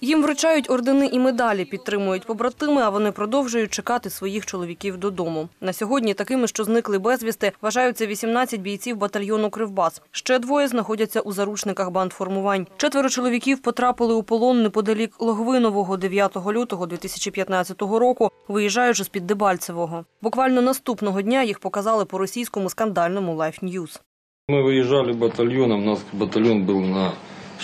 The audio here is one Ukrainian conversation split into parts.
Їм вручають ордени і медалі, підтримують побратими, а вони продовжують чекати своїх чоловіків додому. На сьогодні такими, що зникли безвісти, вважаються 18 бійців батальйону Кривбас. Ще двоє знаходяться у заручниках бандформувань. Четверо чоловіків потрапили у полон неподалік Логвинового 9 лютого 2015 року, виїжджаючи з-під Дебальцевого. Буквально наступного дня їх показали по російському скандальному Life News. Мы выезжали батальоном, у нас батальон был на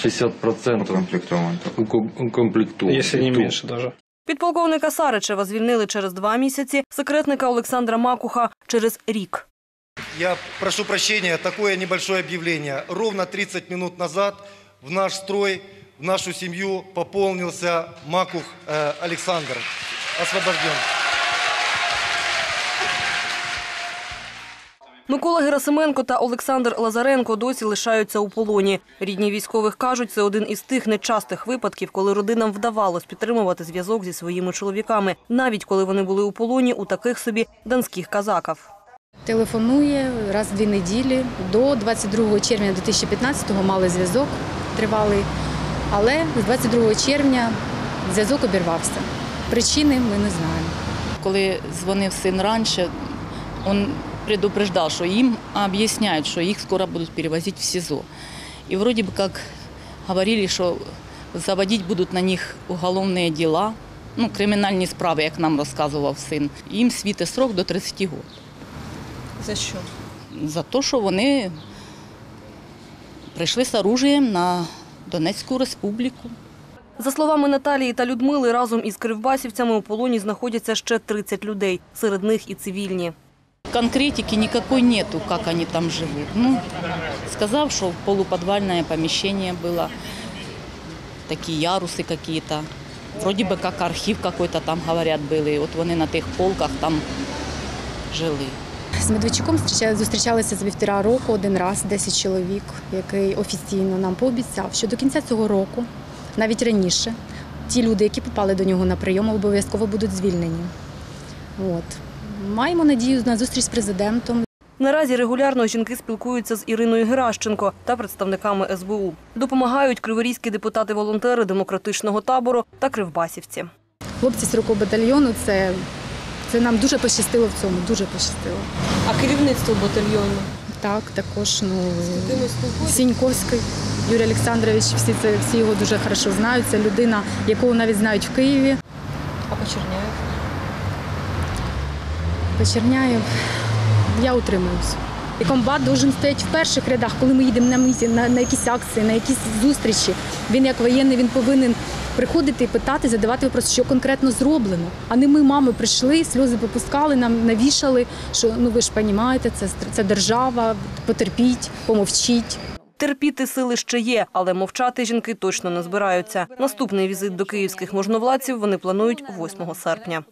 60% укомплектован. уко- укомплектован. Если не меньше даже. Підполковника Саричева звільнили через два місяці, секретника Олександра Макуха через рік. Я прошу прощения, такое небольшое объявление. Ровно 30 минут назад в наш строй, в нашу семью пополнился Макух э, Александр. Освобожден. Микола Герасименко та Олександр Лазаренко досі лишаються у полоні. Рідні військових кажуть, це один із тих нечастих випадків, коли родинам вдавалось підтримувати зв'язок зі своїми чоловіками, навіть коли вони були у полоні у таких собі донських казаків. Телефонує раз в дві неділі. До 22 червня 2015-го мали зв'язок тривалий, але з 22 червня зв'язок обірвався. Причини ми не знаємо. Коли дзвонив син раніше, він предупреждав, що їм об'ясняють, що їх скоро будуть перевозити в СІЗО. І вроді би як говорили, що заводити будуть на них уголовні діла, ну, кримінальні справи, як нам розказував син. Їм світить срок до 30 років. За що? За те, що вони прийшли з оружієм на Донецьку республіку. За словами Наталії та Людмили, разом із кривбасівцями у полоні знаходяться ще 30 людей. Серед них і цивільні. Конкретики никакой нету, как они там живут. Ну, сказав, что полуподвальное помещение было, такие ярусы какие-то. Вроде бы как архив какой-то там, говорят, был. И вот вони на тих полках там жили. З Медведчуком зустріча- зустрічалися за півтора року один раз 10 чоловік, який офіційно нам пообіцяв, що до кінця цього року, навіть раніше, ті люди, які попали до нього на прийом, обов'язково будуть звільнені. От. Маємо надію на зустріч з президентом. Наразі регулярно жінки спілкуються з Іриною Геращенко та представниками СБУ. Допомагають криворізькі депутати-волонтери демократичного табору та кривбасівці. Хлопці з руку батальйону це, це нам дуже пощастило в цьому, дуже пощастило. А керівництво батальйону? Так, також ну, Сіньковський Юрій Олександрович, всі, це, всі його дуже хорошо знають. Це людина, яку навіть знають в Києві. А Почерняєв? Почерняєв, я утримуюсь. І комбат должен стояти в перших рядах, коли ми їдемо на місці, на, на якісь акції, на якісь зустрічі. Він як воєнний, він повинен приходити і питати, задавати вопрос, що конкретно зроблено. А не ми, мами, прийшли, сльози попускали, нам навішали, що ну ви ж розумієте, це, це держава, потерпіть, помовчіть. Терпіти сили ще є, але мовчати жінки точно не збираються. Наступний візит до київських можновладців вони планують 8 серпня.